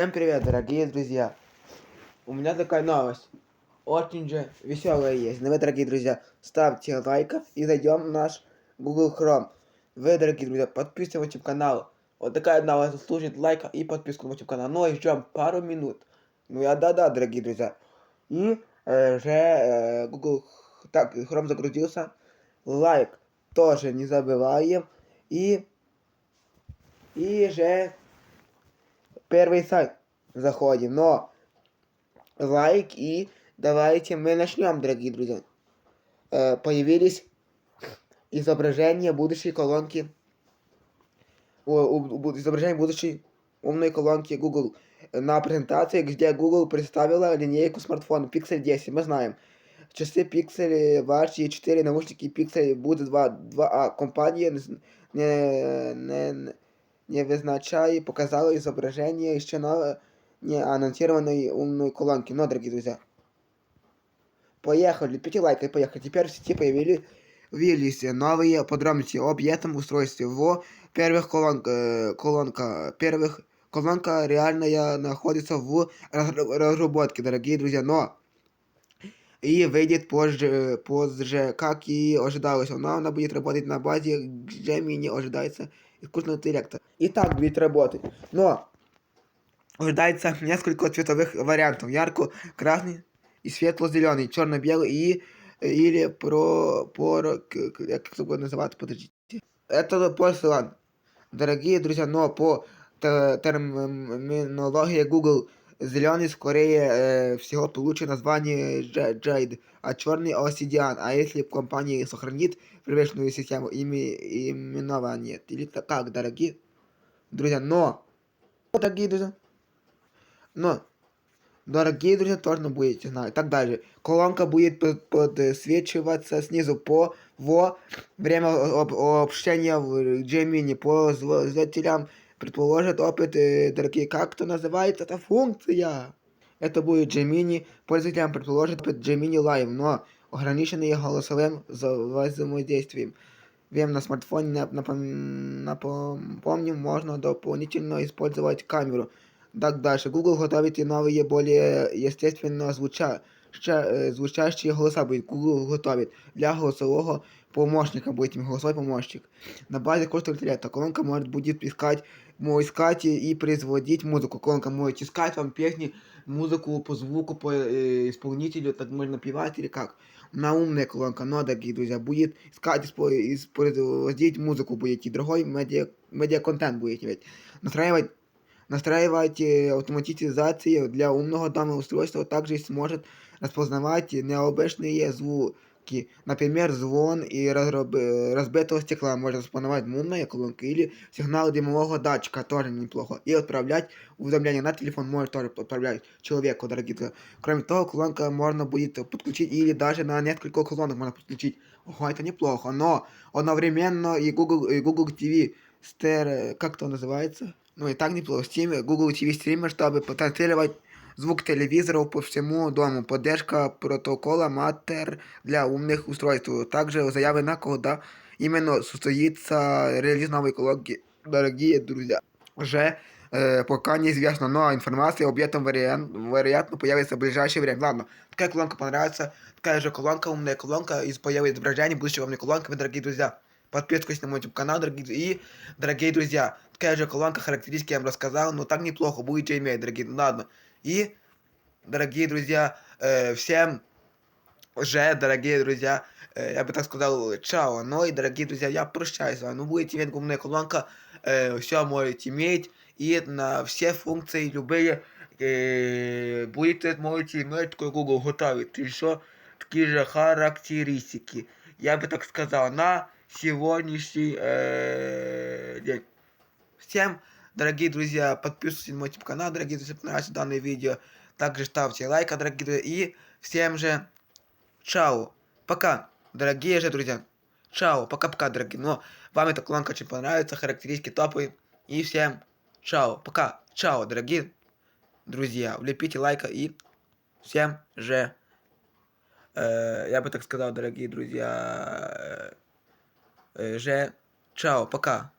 Всем привет, дорогие друзья! У меня такая новость. Очень же веселая есть. Но вы, дорогие друзья, ставьте лайков и зайдем в наш Google Chrome. Вы, дорогие друзья, подписывайтесь на канал. Вот такая новость заслужит лайка и подписку на канал. Ну и ждем пару минут. Ну я да-да, дорогие друзья. И э, же э, Google так, Chrome загрузился. Лайк тоже не забываем. И и же первый сайт заходим. Но лайк и давайте мы начнем, дорогие друзья. Э, появились изображения будущей колонки. О, у, изображение будущей умной колонки Google на презентации, где Google представила линейку смартфона Pixel 10. Мы знаем. Часы Pixel, ваши 4 наушники Pixel будут 2, 2А. Компания не, не, не визначає, показала изображение еще не анонсированной умной колонки. Но, дорогие друзья, поехали, 5 лайков поехали. Теперь в сети появились появились новые подробности об этом устройстве. В первых колон, э, колонка, первых колонка реальная находится в разработке, дорогие друзья, но и выйдет позже, позже, как и ожидалось. Она, она будет работать на базе Gemini, ожидается искусственного интеллекта. И так будет работать. Но ожидается несколько цветовых вариантов. Ярко-красный и светло-зеленый, черно-белый и или про, про как это будет называться, подождите. Это послан. Дорогие друзья, но по терминологии Google Зеленый скорее э, всего получит название Jade, а черный Obsidian. А если компания сохранит привычную систему ими, именования, или как, дорогие друзья, но, дорогие друзья, но, дорогие друзья, тоже будете знать. Так далее. Колонка будет подсвечиваться снизу по во время общения в Gemini по зрителям предположит опыт, э, дорогие, как это называется, эта функция. Это будет Gemini, пользователям предположит опыт Gemini Live, но ограниченный голосовым взаимодействием. Вем на смартфоне, напом... напомним, можно дополнительно использовать камеру. Так дальше. Google готовит и новые, более естественно звуча... Э, звучащие голоса будет Google готовит для голосового помощника будет голосовой помощник. На базе курса интеллекта колонка может будет искать, может искать и производить музыку. Колонка может искать вам песни, музыку по звуку, по э, исполнителю, так можно певать или как. На умная колонка, но, дорогие друзья, будет искать, производить музыку будете, другой медиа, медиа-контент будете ведь. Настраивать настраивать автоматизацию для умного данного устройства также сможет распознавать необычные звуки колонки. Например, звон и разбитого стекла можно распознавать умная колонка или сигнал дымового датчика, тоже неплохо. И отправлять уведомления на телефон может тоже отправлять человеку, дорогие друзья. Кроме того, колонка можно будет подключить или даже на несколько колонок можно подключить. Ого, это неплохо, но одновременно и Google, и Google TV Стер, как это называется? Ну и так неплохо. Steam, Google TV стример, чтобы потранслировать звук телевизоров по всему дому, поддержка протокола Матер для умных устройств. Также заявы на когда именно состоится релиз новой колонки. Дорогие друзья, уже э, пока неизвестно, но информация об этом вариант, вероятно появится в ближайшее время. Ладно, такая колонка понравится, такая же колонка, умная колонка, из появится изображение будущего умной колонки, дорогие друзья. Подписывайтесь на мой YouTube канал, дорогие и, дорогие друзья, такая же колонка, характеристики я вам рассказал, но так неплохо, будете иметь, дорогие, ладно. И, дорогие друзья, э, всем уже, дорогие друзья, э, я бы так сказал, чао. Ну и, дорогие друзья, я прощаюсь с вами. Ну, будете иметь гумная колонка, э, все можете иметь. И на все функции, любые, э, будете, можете иметь, такой Google готовит. Еще такие же характеристики. Я бы так сказал, на сегодняшний э, день. Всем Дорогие друзья, подписывайтесь на мой YouTube канал, дорогие друзья, понравилось данное видео. Также ставьте лайк, дорогие друзья. И всем же чао. Пока, дорогие же друзья. Чао, пока-пока, дорогие. Но вам эта колонка очень понравится, характеристики топы. И всем чао, пока, чао, дорогие друзья. Влепите лайка и всем же, э, я бы так сказал, дорогие друзья, э, э, же, чао, пока.